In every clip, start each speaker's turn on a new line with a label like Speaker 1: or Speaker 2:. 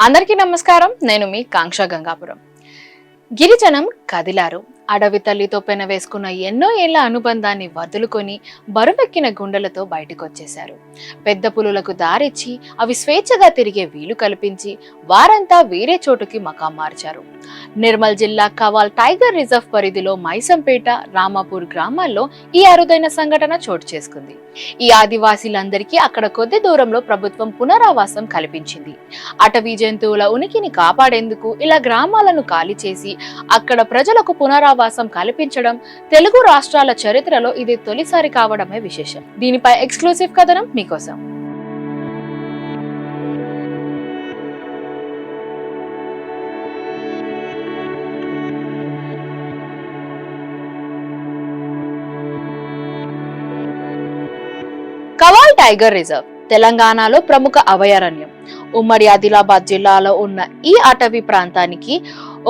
Speaker 1: అందరికీ నమస్కారం. నేను మీ కాంక్ష గంగాపురం. గిరిజనం కదిలారు. అడవి తల్లితో పెన వేసుకున్న ఎన్నో ఏళ్ళ అనుబంధాన్ని వదులుకొని బరువెక్కిన గుండెలతో బయటకొచ్చేశారు. పెద్ద పులులకు దారిచ్చి అవి స్వేచ్ఛగా తిరిగే వీలు కల్పించి వారంతా వేరే చోటుకి మకాం మార్చారు. నిర్మల్ జిల్లా కవాల్ టైగర్ రిజర్వ్ పరిధిలో మైసంపేట రామాపూర్ గ్రామాల్లో ఈ అరుదైన సంఘటన చోటు చేసుకుంది. ఈ ఆదివాసీలందరికీ అక్కడ కొద్ది దూరంలో ప్రభుత్వం పునరావాసం కల్పించింది. అటవీ జంతువుల ఉనికిని కాపాడేందుకు ఇలా గ్రామాలను ఖాళీ చేసి అక్కడ ప్రజలకు పునరావాసం కల్పించడం తెలుగు రాష్ట్రాల చరిత్రలో ఇది తొలిసారి కావడమే విశేషం. దీనిపై ఎక్స్క్లూసివ్ కథనం మీకోసం. Kawal tiger reserve. తెలంగాణలో ప్రముఖ అభయారణ్యం. ఉమ్మడి ఆదిలాబాద్ జిల్లాలో ఉన్న ఈ అటవీ ప్రాంతానికి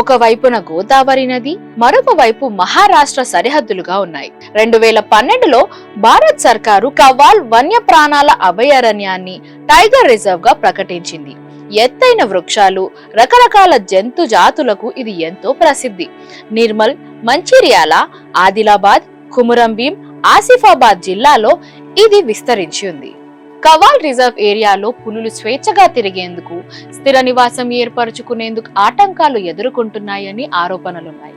Speaker 1: ఒక వైపున గోదావరి నది మరొక వైపు మహారాష్ట్ర సరిహద్దులుగా ఉన్నాయి. రెండు వేల పన్నెండులో భారత్ సర్కారు కవాల్ వన్యప్రాణాల అభయారణ్యాన్ని టైగర్ రిజర్వ్గా ప్రకటించింది. ఎత్తైన వృక్షాలు రకరకాల జంతు జాతులకు ఇది ఎంతో ప్రసిద్ధి. నిర్మల్ మంచిర్యాల ఆదిలాబాద్ కుమురంభీం ఆసిఫాబాద్ జిల్లాలో ఇది విస్తరించి ఉంది. కవాల్ రిజర్వ్ ఏరియాలో పులులు స్వేచ్ఛగా తిరిగేందుకు స్థిర నివాసం ఏర్పరచుకునేందుకు ఆటంకాలు ఎదుర్కొంటున్నాయని ఆరోపణలున్నాయి.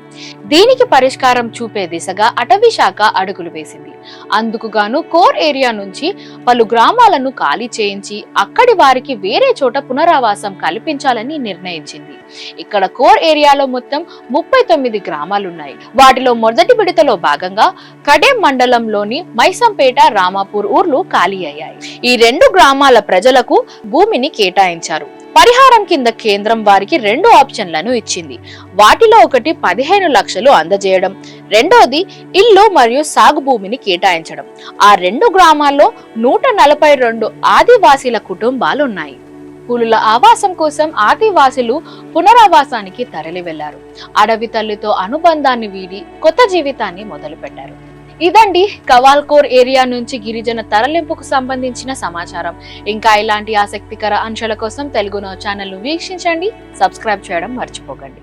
Speaker 1: దీనికి పరిష్కారం చూపే దిశగా అటవీ శాఖ అడుగులు వేసింది. అందుకు గాను కోర్ ఏరియా నుంచి పలు గ్రామాలను ఖాళీ చేయించి అక్కడి వారికి వేరే చోట పునరావాసం కల్పించాలని నిర్ణయించింది. ఇక్కడ కోర్ ఏరియాలో మొత్తం ముప్పై తొమ్మిది గ్రామాలున్నాయి. వాటిలో మొదటి విడతలో భాగంగా కడేం మండలంలోని మైసంపేట రామాపూర్ ఊర్లు ఖాళీ అయ్యాయి. ఈ రెండు గ్రామాల ప్రజలకు భూమిని కేటాయించారు. పరిహారం కింద కేంద్రం వారికి రెండు ఆప్షన్లను ఇచ్చింది. వాటిలో ఒకటి పదిహేను లక్షలు అందజేయడం రెండోది ఇల్లు మరియు సాగు భూమిని కేటాయించడం. ఆ రెండు గ్రామాల్లో నూట నలభై రెండు ఆదివాసీల కుటుంబాలు ఉన్నాయి పులుల ఆవాసం కోసం ఆదివాసులు పునరావాసానికి తరలి వెళ్ళారు అడవి తల్లితో అనుబంధాన్ని వీడి కొత్త జీవితాన్ని మొదలుపెట్టారు. ఇదండి కవాల్కోర్ ఏరియా నుంచి గిరిజన తరలింపుకు సంబంధించిన సమాచారం. ఇంకా ఇలాంటి ఆసక్తికర అంశాల కోసం తెలుగు నో ఛానల్ వీక్షించండి సబ్స్క్రైబ్ చేయడం మర్చిపోకండి.